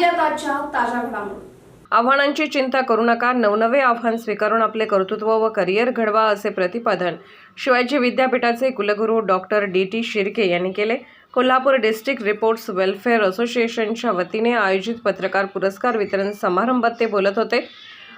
पाहूयात आजच्या ताज्या घडामोडी. आव्हानांची चिंता करू नका नवनवे आव्हान स्वीकारून आपले कर्तृत्व व करिअर घडवा असे प्रतिपादन शिवाजी विद्यापीठाचे कुलगुरू डॉक्टर डी टी शिर्के यांनी केले. कोल्हापूर डिस्ट्रिक्ट रिपोर्ट्स वेलफेअर असोसिएशनच्या वतीने आयोजित पत्रकार पुरस्कार वितरण समारंभात ते बोलत होते.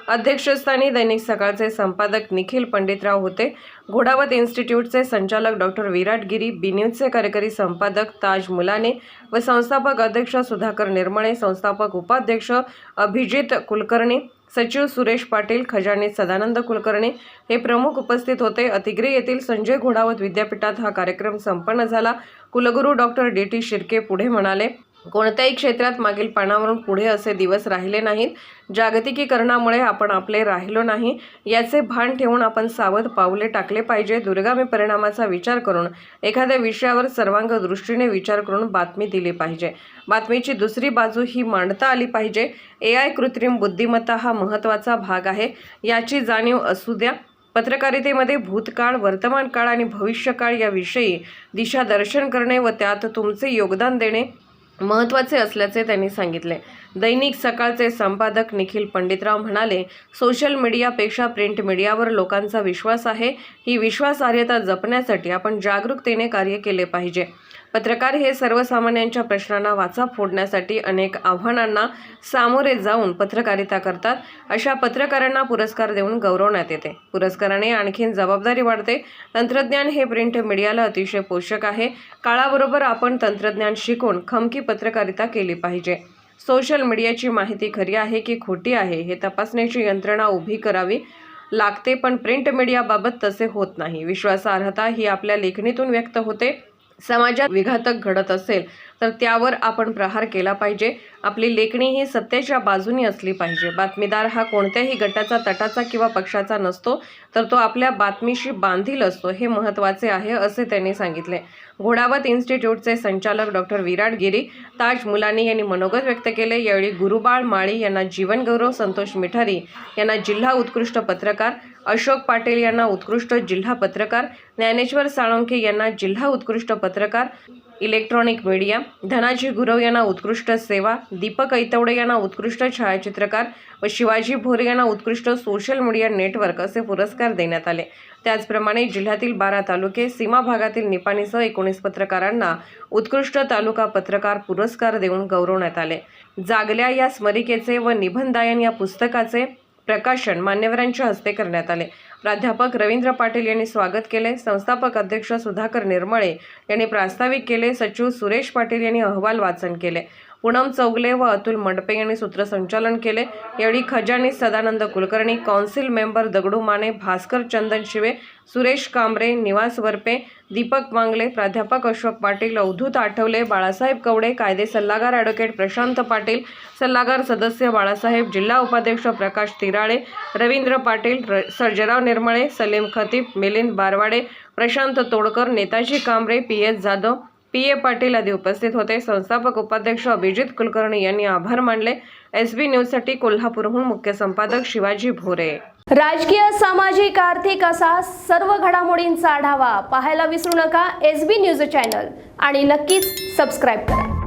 अध्यक्षस्थानी दैनिक सकाळचे संपादक निखिल पंडितराव होते. घोडावत इन्स्टिट्यूटचे संचालक डॉक्टर विराट गिरी बी न्यूजचे कार्यकारी संपादक ताज मुलाने व संस्थापक अध्यक्ष सुधाकर निर्मळे संस्थापक उपाध्यक्ष अभिजित कुलकर्णी सचिव सुरेश पाटील खजानी सदानंद कुलकर्णी हे प्रमुख उपस्थित होते. अतिग्रे येथील संजय घोडावत विद्यापीठात हा कार्यक्रम संपन्न झाला. कुलगुरू डॉक्टर डी. टी. शिर्के पुढे म्हणाले कोणत्याही क्षेत्रात मागील पानावरून पुढे असे दिवस राहिले नाहीत. जागतिकीकरणामुळे आपण आपले राहिलो नाही. याचे भान ठेवून आपण सावध पावले टाकले पाहिजे. दुर्गामी परिणामाचा विचार करून एखाद्या विषयावर सर्वांग दृष्टीने विचार करून बातमी दिली पाहिजे. बातमीची दुसरी बाजू ही मांडता आली पाहिजे. ए आय कृत्रिम बुद्धिमत्ता हा महत्त्वाचा भाग आहे. याची जाणीव असू द्या. पत्रकारितेमध्ये भूतकाळ वर्तमान काळ आणि भविष्यकाळ याविषयी दिशादर्शन करणे व त्यात तुमचे योगदान देणे महत्त्वाचे असल्याचे त्यांनी सांगितले. दैनिक सकाळचे संपादक निखिल पंडितराव म्हणाले सोशल मीडियापेक्षा प्रिंट मीडियावर लोकांचा विश्वास आहे. ही विश्वासार्हता जपण्यासाठी आपण जागरूकतेने कार्य केले पाहिजे. पत्रकार हे सर्वसामान्यांच्या प्रश्नांना वाचा फोडण्यासाठी अनेक आव्हानांना सामोरे जाऊन पत्रकारिता करतात. अशा पत्रकारांना पुरस्कार देऊन गौरवण्यात येते. पुरस्काराने आणखीन जबाबदारी वाढते. तंत्रज्ञान हे प्रिंट मीडियाला अतिशय पोषक आहे. काळाबरोबर आपण तंत्रज्ञान शिकून खमकी पत्रकारिता केली पाहिजे. सोशल मीडियाची माहिती खरी आहे की खोटी आहे हे तपासण्याची यंत्रणा उभी करावी लागते पण प्रिंट मीडियाबाबत तसे होत नाही. विश्वासार्हता ही आपल्या लेखणीतून व्यक्त होते. समाजात विघातक घडत असेल तर त्यावर आपण प्रहार केला पाहिजे. आपली लेखणी ही सत्तेच्या बाजूनी असली पाहिजे. बातमीदार हा कोणत्याही गटाचा तटाचा किंवा पक्षाचा नसतो तर तो आपल्या बातमीशी बांधील असतो. हे महत्त्वाचे आहे असे त्यांनी सांगितले. घोडावत इन्स्टिट्यूटचे संचालक डॉक्टर विराट गिरी ताज मुलानी यांनी मनोगत व्यक्त केले. यावेळी गुरुबाळ माळी यांना जीवनगौरव संतोष मिठारी यांना जिल्हा उत्कृष्ट पत्रकार अशोक पाटील यांना उत्कृष्ट जिल्हा पत्रकार ज्ञानेश्वर साळुंखे यांना जिल्हा उत्कृष्ट पत्रकार इलेक्ट्रॉनिक मीडिया धनाजी गुरव यांना उत्कृष्ट सेवा दीपक ऐतवडे यांना उत्कृष्ट छायाचित्रकार व शिवाजी भोरे यांना उत्कृष्ट सोशल मीडिया नेटवर्क असे पुरस्कार देण्यात आले. त्याचप्रमाणे जिल्ह्यातील बारा तालुके सीमा भागातील निपाणीसह एकोणीस पत्रकारांना उत्कृष्ट तालुका पत्रकार पुरस्कार देऊन गौरवण्यात आले. जागल्या या स्मरिकेचे व निबंधायन या पुस्तकाचे प्रकाशन मान्यवरांच्या हस्ते करण्यात आले. प्राध्यापक रवींद्र पाटील यांनी स्वागत केले. संस्थापक अध्यक्ष सुधाकर निर्मळे यांनी प्रास्ताविक केले. सचिव सुरेश पाटील यांनी अहवाल वाचन केले. पूनम चौगले व अतुल मंडपे यांनी सूत्रसंचालन केले. यावेळी खजानी सदानंद कुलकर्णी कौन्सिल मेंबर दगडू माने भास्कर चंदन शिवे सुरेश कांबरे निवास वरपे दीपक मांगले प्राध्यापक अशोक पाटील अवधूत आठवले बाळासाहेब कवडे कायदे सल्लागार ॲडव्होकेट प्रशांत पाटील सल्लागार सदस्य बाळासाहेब जिल्हा उपाध्यक्ष प्रकाश तिराळे रवींद्र पाटील र Sarjerao Nirmale Salim Khatib Milind Barwade Prashant Todkar Netaji Kambare P S Jadhav P A Patil आदी उपस्थित होते. संस्थापक उपाध्यक्ष अभिजित कुलकर्णी यांनी आभार मानले. एस बी न्यूजसाठी कोल्हापूरहून मुख्य संपादक शिवाजी भोरे. राजकीय सामाजिक आर्थिक असा सर्व घडामोडींचा आढावा पाहायला विसरू नका. एस बी न्यूज चॅनल आणि नक्कीच सबस्क्राईब करा.